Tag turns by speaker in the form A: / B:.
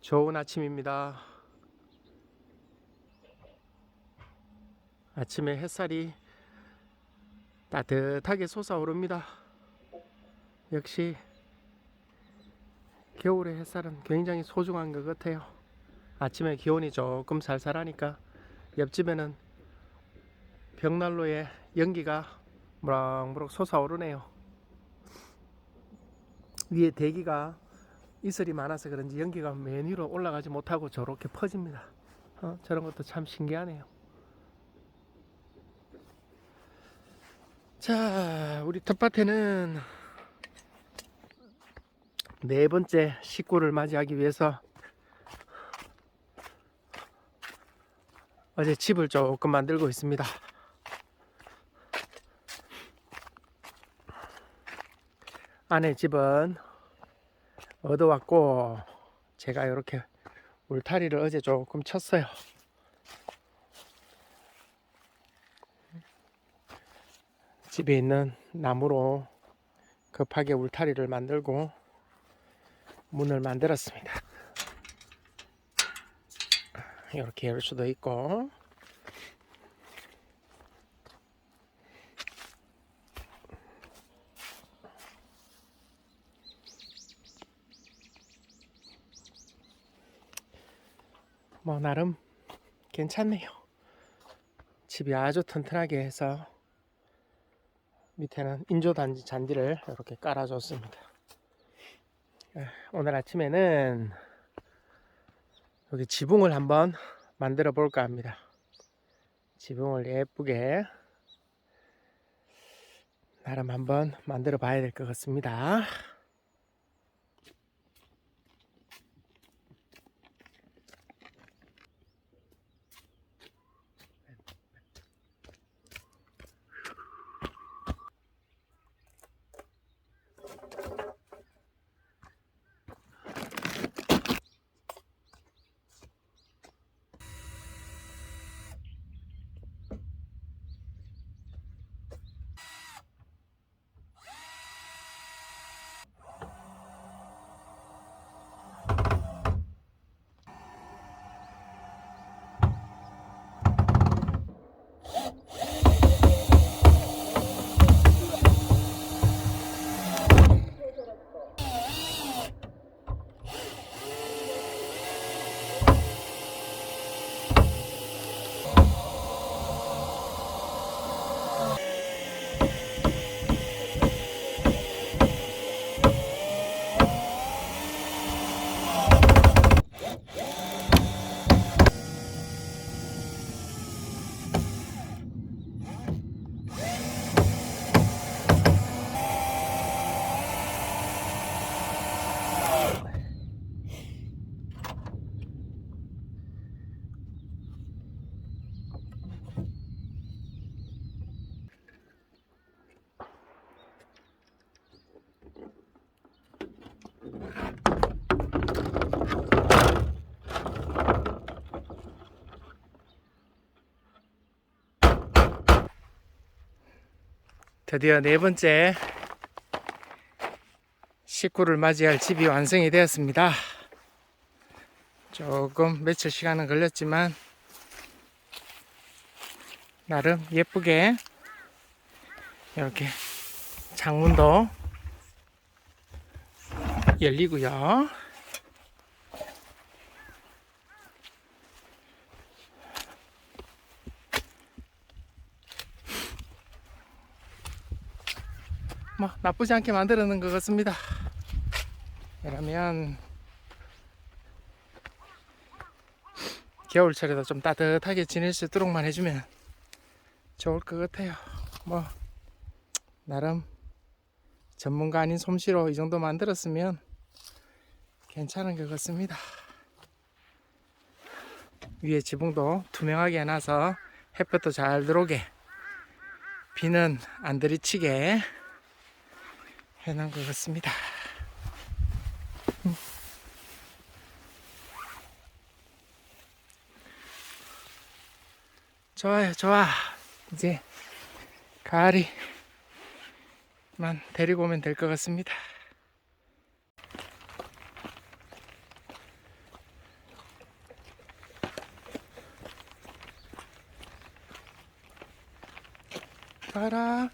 A: 좋은 아침입니다. 아침에 햇살이 따뜻하게 솟아오릅니다. 역시 겨울의 햇살은 굉장히 소중한 것 같아요. 아침에 기온이 조금 살살하니까 옆집에는 벽난로에 연기가 무럭무럭 솟아오르네요. 위에 대기가 이슬이 많아서 그런지 연기가 맨 위로 올라가지 못하고 저렇게 퍼집니다. 어, 저런 것도 참 신기하네요. 자, 우리 텃밭에는 네 번째 식구를 맞이하기 위해서 어제 집을 조금 만들고 있습니다. 안에 집은 얻어왔고 제가 이렇게 울타리를 어제 조금 쳤어요. 집에 있는 나무로 급하게 울타리를 만들고 문을 만들었습니다. 이렇게 열 수도 있고 뭐 나름 괜찮네요. 집이 아주 튼튼하게 해서 밑에는 인조 단지 잔디를 이렇게 깔아줬습니다. 에, 오늘 아침에는 여기 지붕을 한번 만들어 볼까 합니다. 지붕을 예쁘게 나름 한번 만들어 봐야 될 것 같습니다. 드디어 네 번째 식구를 맞이할 집이 완성이 되었습니다. 조금 며칠 시간은 걸렸지만 나름 예쁘게 이렇게 창문도 열리고요. 뭐 나쁘지 않게 만들어 놓은 것 같습니다. 그러면 겨울철에도 좀 따뜻하게 지낼 수 있도록만 해주면 좋을 것 같아요. 뭐 나름 전문가 아닌 솜씨로 이 정도 만들었으면 괜찮은 것 같습니다. 위에 지붕도 투명하게 해놔서 햇볕도 잘 들어오게 비는 안 들이치게 해난 것 같습니다. 음. 좋아요, 좋아. 이제 가을이만 데리고 오면 될 것 같습니다. 가라.